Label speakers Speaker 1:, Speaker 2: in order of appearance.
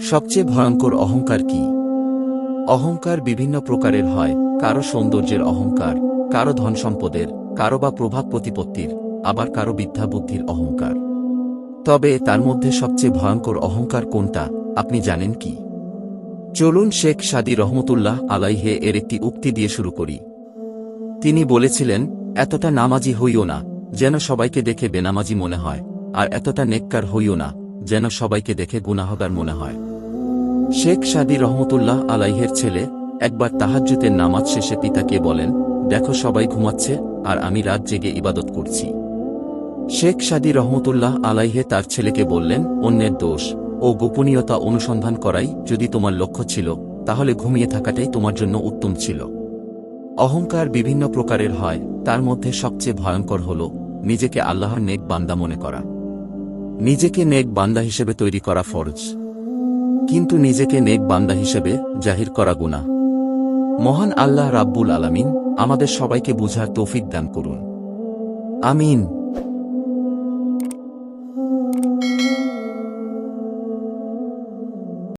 Speaker 1: সবচেয়ে ভয়ঙ্কর অহংকার কি? অহংকার বিভিন্ন প্রকারের হয়, কারও সৌন্দর্যের অহংকার, কারও ধন সম্পদের, কারও বা প্রভাব প্রতিপত্তির, আবার কারও বিদ্যা বুদ্ধির অহংকার। তবে তার মধ্যে সবচেয়ে ভয়ঙ্কর অহংকার কোনটা, আপনি জানেন কি? চলুন শেখ সাদি রহমতুল্লাহ আলাইহে এর একটি উক্তি দিয়ে শুরু করি। তিনি বলেছিলেন, এতটা নামাজি হইও না, যেন সবাইকে দেখে বেনামাজি মনে হয়, আর এতটা নেককার হইও না। যেন সবাইকে দেখে গুনাহগার মনে হয়। শেখ সাদি রহমতুল্লাহ আলাইহের ছেলে, একবার তাহাজ্জুতের নামাজ শেষে পিতাকে বলেন, দেখো সবাই ঘুমাচ্ছে, আর আমি রাত জেগে ইবাদত করছি। শেখ সাদি রহমতুল্লাহ আলাইহে তার ছেলেকে বললেন, অন্যের দোষ ও গোপনীয়তা অনুসন্ধান করাই যদি তোমার লক্ষ্য ছিল, তাহলে ঘুমিয়ে থাকাটাই তোমার জন্য উত্তম ছিল। অহংকার বিভিন্ন প্রকারের হয়, তার মধ্যে সবচেয়ে ভয়ঙ্কর হল, নিজেকে আল্লাহর নেক বান্দা মনে করা। নিজেকে নেক বান্দা হিসেবে তৈরি করা ফরজ। কিন্তু নিজেকে নেক বান্দা হিসেবে জাহির করা গুণা মহান আল্লাহ রাব্বুল আলামিন আমাদের সবাইকে বুঝার তৌফিক দান করুন। আমিন।